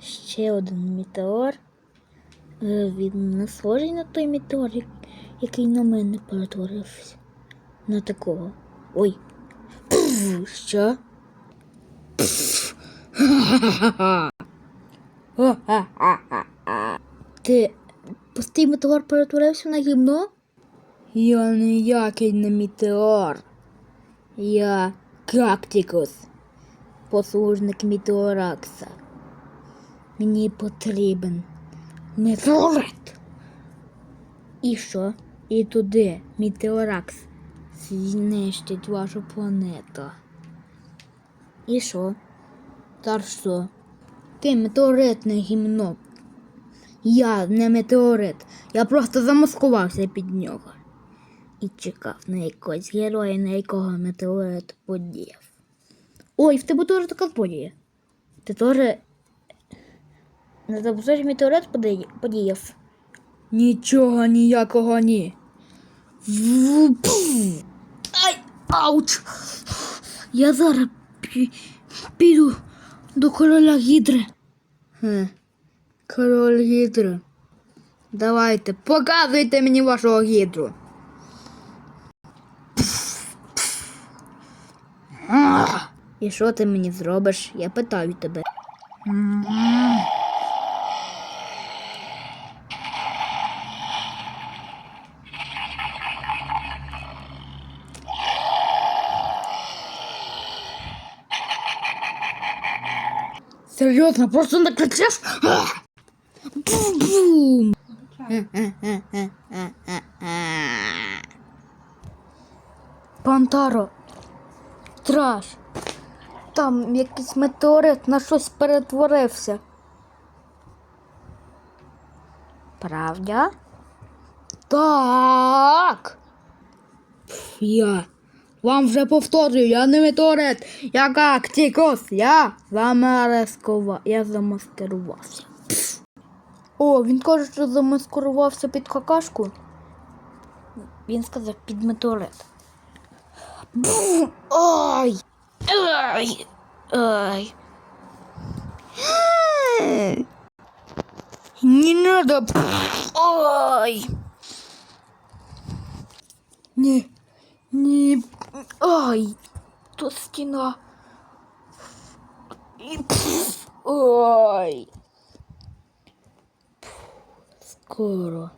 ще один метеор. Е, Він не схожий на той метеор, який на мене перетворився. На такого. Ой. Пф, Що? Пф. Ти пустий метеор перетворився на гімно? Я ніякий не метеор. Я Кактикус, послужник Мітеоракса. Мені потрібен метеорит. І що? І туди Мітеоракс знищить вашу планету. І що? Та що? Ти метеоритне гімно. Я не метеорит. Я просто замаскувався під нього і чекав на якогось героя, на якого метеорит подіяв. Ой, в тебе теж така подія. Ти теж. На тебе теж метеорит подіяв-. Нічого ніякого ні. Ай! Ауч! Я зараз пі- піду до короля Гідри. Хм. Король Гідри. Давайте, показуйте мені вашого гідру. І що ти мені зробиш? Я питаю тебе. Серйозно, просто не кричиш? Бум! Пантаро, страж. Там якийсь метеорит на щось перетворився. Правда? Так. Я вам вже повторюю, я не метеорит, я кактикус, я замаскував, я замаскирувався. О, він каже, що замаскирувався під какашку. Він сказав під метеорит. Ой! Ой! Ой! Не надо! Ой! Не, не, ой, тут стена. И, пф, ой. Пф, Скоро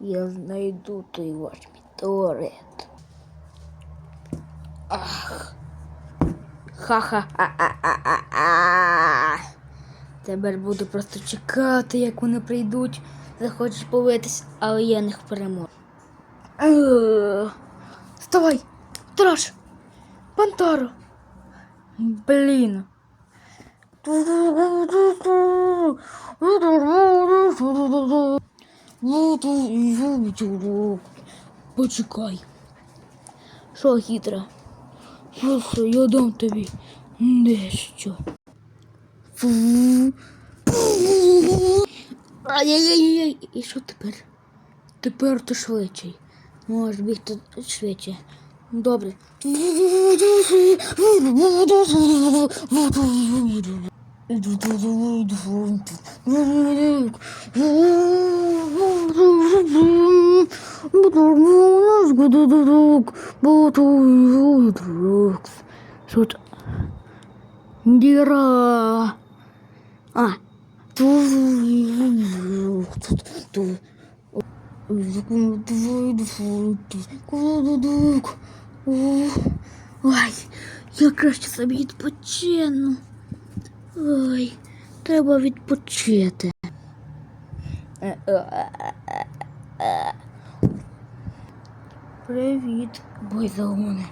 я знайду той ваш метеорит. Ах. Ха-ха-а-а-а-а. Тепер буду просто чекати, як вони прийдуть. Захочеш повитись, але я них переможу. Е, Вставай! Траш! Пантаро! Блін. Почекай. Що, хитра? Просто я дам тобі дещо. Фу. Ай-яй-яй. І що тепер? Тепер ти швидший. Можеш бігти швидше. Добре. Що це? Діра. А. Ой, я краще собі відпочину. Ой, треба відпочити. Привіт, бойзагони.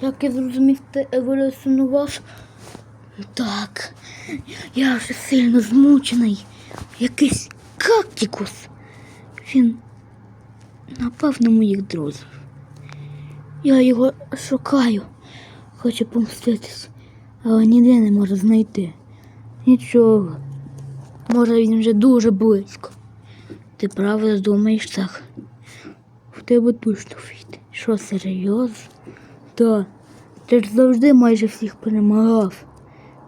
Як я зрозумів, ти еволюціонував? Так, я вже сильно змучений. Якийсь кактикус. Він напав на моїх друзів. Я його шукаю, хочу помститись, але ніде не можу знайти. Нічого. Може він вже дуже близько. Ти правда думаєш так? В тебе точно вийде. Що, серйозно? Та, ти ж завжди майже всіх перемагав.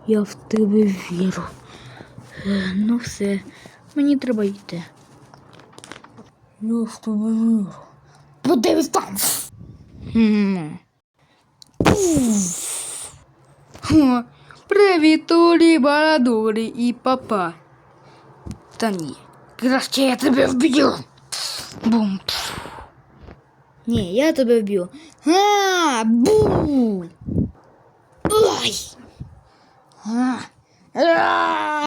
Я в тебе вірю. Е, Ну все, мені треба йти. Я з тобою. Подивись там. М. О, привіт, Улі, Барадурі і папа. Та ні. Краще я тебе вб'ю. Бум. Ні, я тебе вб'ю. А, бу! Ой! А. А.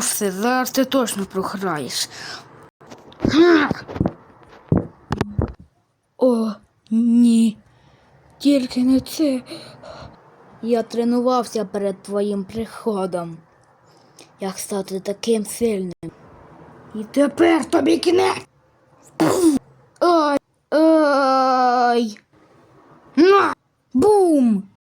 Все, зараз ти точно програєш. О, ні. Тільки не це. Я тренувався перед твоїм приходом. Як стати таким сильним. І тепер тобі кінець. Ай! Ай! На!